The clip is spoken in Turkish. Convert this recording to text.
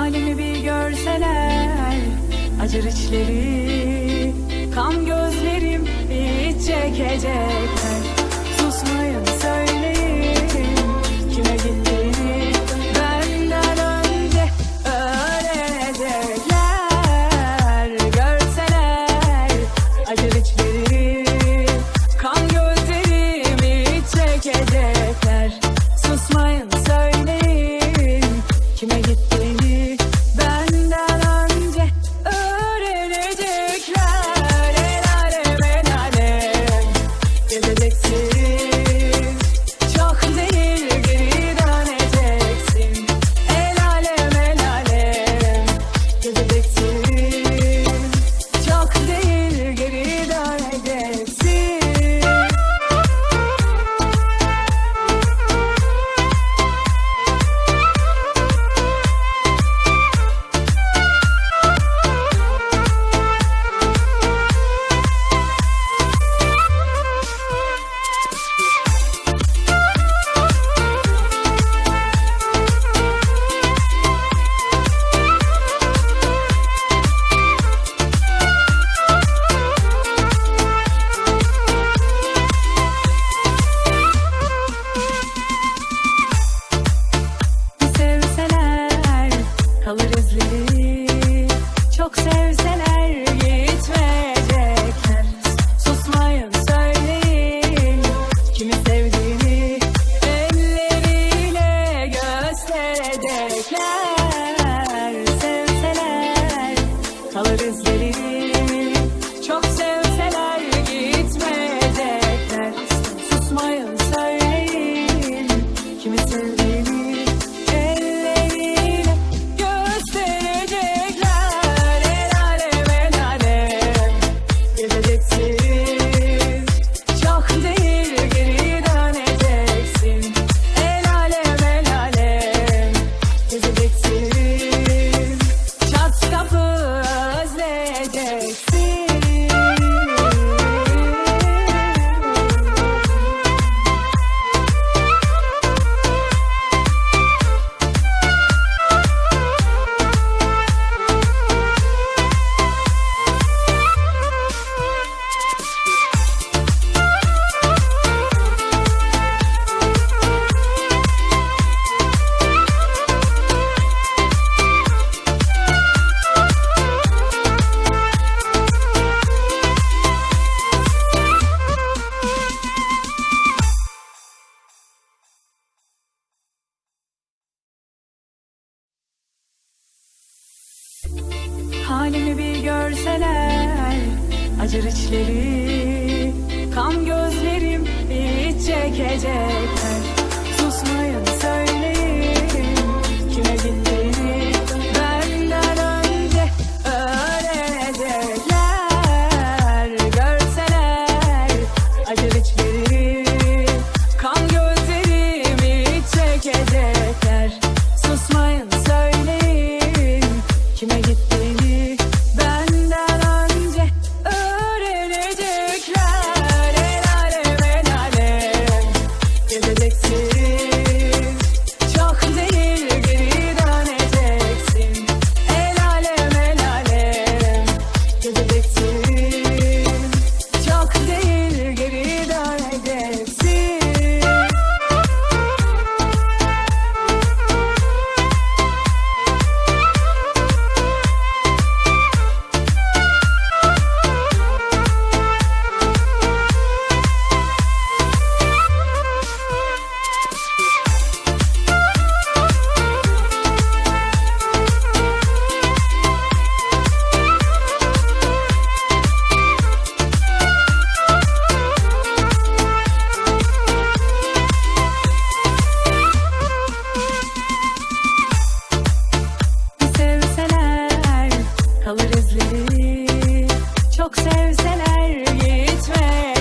Halimi bir görseler Acır içleri. Kan gözlerim hiç çekecekler. Susmayın söyleyin Kime gittiğini. Benden önce öğrenecekler. Görseler Acır içleri. Kan gözlerimi hiç çekecekler. Susmayın kalır izleri Çok sevseler gitmeyecekler. Susmayın söyleyin. Kimi sevdiğini Elleriyle gösterecekler. Sevseler kalır izleri see Halimi bir görseler Acır içleri Kan gözlerim hiç çekecekler gözleri Çok sevseler gitmez.